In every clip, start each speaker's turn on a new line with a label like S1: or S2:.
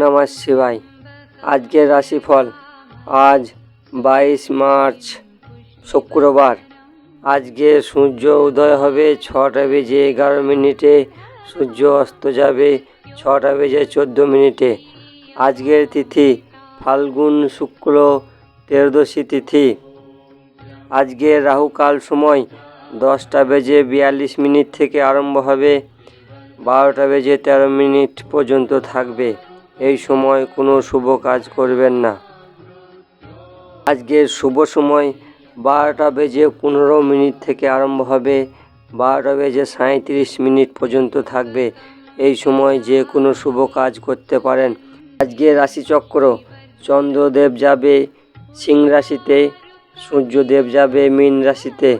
S1: নমঃ শিবায়। আজকের রাশিফল আজ বাইশ মার্চ, শুক্রবার। আজকে সূর্য উদয় হবে ছটা বেজে এগারো মিনিটে, সূর্য অস্ত যাবে ছটা বেজে চোদ্দ মিনিটে। আজকের তিথি ফাল্গুন, শুক্ল, ত্রয়োদশী তিথি। আজকের রাহুকাল সময় দশটা বেজে বিয়াল্লিশ মিনিট থেকে আরম্ভ হবে, বারোটা বেজে তেরো মিনিট পর্যন্ত থাকবে। এই সময় কোনো শুভ কাজ করবেন না। আজকের শুভ সময় বারোটা বেজে পনেরো মিনিট থেকে আরম্ভ হবে। বারোটা বেজে সাঁত্রিশ মিনিট পর্যন্ত থাকবে। এই সময় যে কোনো শুভ কাজ করতে পারেন। আজকে রাশিচক্র, চন্দ্রদেব যাবে সিং রাশিতে, সূর্যদেব যাবে মীন রাশিতে।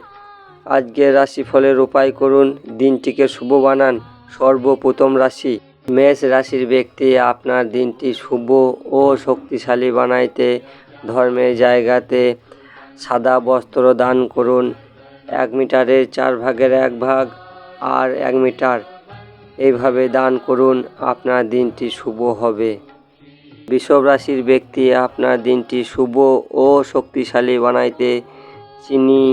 S1: আজকের রাশিফলের উপায় করুন, দিনটিকে শুভ বানান, সর্বপ্রথম রাশি। মেষ রাশির ব্যক্তি, আপনার দিনটি শুভ ও শক্তিশালী বানাইতে, ধর্মের জায়গাতে সাদা বস্ত্র দান করুন। এক মিটারের চার ভাগের এক ভাগ আর এক মিটার, এইভাবে দান করুন, আপনার দিনটি শুভ হবে। বৃষভ রাশির ব্যক্তি, আপনার দিনটি শুভ ও শক্তিশালী বানাইতে, চিনি,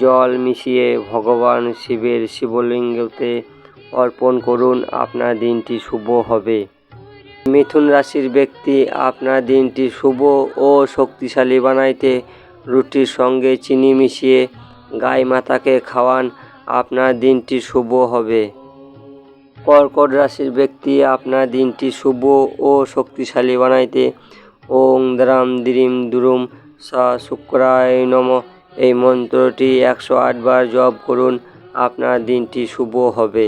S1: জল মিশিয়ে ভগবান শিবের শিবলিঙ্গতে অর্পণ করুন, আপনার দিনটি শুভ হবে। মিথুন রাশির ব্যক্তি, আপনার দিনটি শুভ ও শক্তিশালী বানাইতে রুটির সঙ্গে চিনি মিশিয়ে গাই মাতাকে খাওয়ান, আপনার দিনটি শুভ হবে। কর্কট রাশির ব্যক্তি, আপনার দিনটি শুভ ও শক্তিশালী বানাইতে ওং দ্রাম দ্রিম দুরুম সা শুক্রায় নম। এই মন্ত্রটি একশো আটবার জপ করুন, আপনার দিনটি শুভ হবে।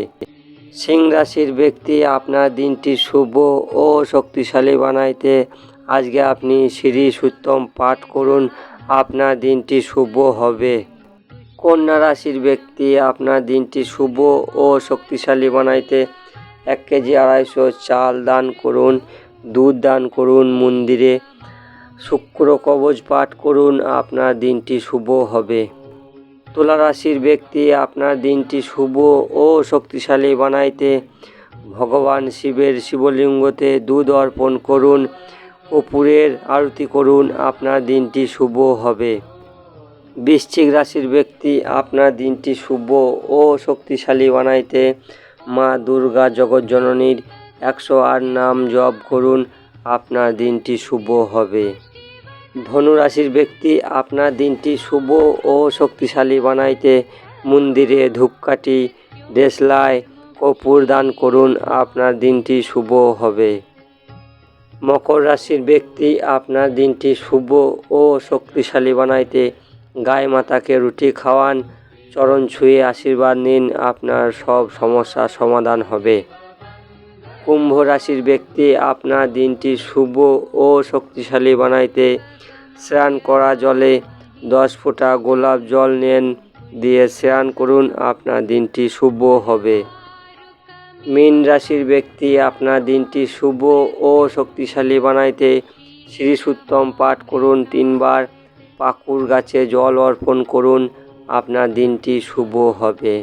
S1: সিং রাশির ব্যক্তি আপনার দিনটি শুভ ও শক্তিশালী বানাইতে। আজকে আপনি শ্রী সুত্তম পাঠ করুন, আপনার দিনটি শুভ হবে। কন্যা রাশির ব্যক্তি আপনার দিনটি শুভ ও শক্তিশালী বানাইতে এক কেজি আড়াইশো চাল দান করুন, দুধ দান করুন মন্দিরে। শুক্র কবচ পাঠ করুন, আপনার দিনটি শুভ হবে। তুলা রাশির ব্যক্তি আপনার দিনটি শুভ ও শক্তিশালী বানাইতে ভগবান শিবের শিবলিঙ্গতে দুধ অর্পণ করুন কপুরের আরতি করুন, আপনার দিনটি শুভ হবে। বৃশ্চিক রাশির ব্যক্তি আপনার দিনটি শুভ ও শক্তিশালী বানাইতে মা দুর্গা জগজ্জননীর একশো আট নাম জপ করুন, আপনার দিনটি শুভ হবে। ধনু রাশির ব্যক্তি আপনার দিনটি শুভ ও শক্তিশালী বানাইতে মন্দিরে ধূপকাঠি, দেশলাই, কপুর দান করুন, আপনার দিনটি শুভ হবে। মকর রাশির ব্যক্তি আপনার দিনটি শুভ ও শক্তিশালী বানাইতে গায়ে মাতাকে রুটি খাওয়ান, চরণ ছুঁয়ে আশীর্বাদ নিন, আপনার সব সমস্যার সমাধান হবে। কুম্ভ রাশির ব্যক্তি আপনার দিনটি শুভ ও শক্তিশালী বানাইতে স্নান করা জলে দশ ফোঁটা গোলাপ জল নেন, দিয়ে স্নান করুন, আপনার দিনটি শুভ হবে। মীন রাশির ব্যক্তি আপনার দিনটি শুভ ও শক্তিশালী বানাইতে শ্রী সুত্তম পাঠ করুন তিনবার পাকুর গাছে জল অর্পণ করুন, আপনার দিনটি শুভ হবে।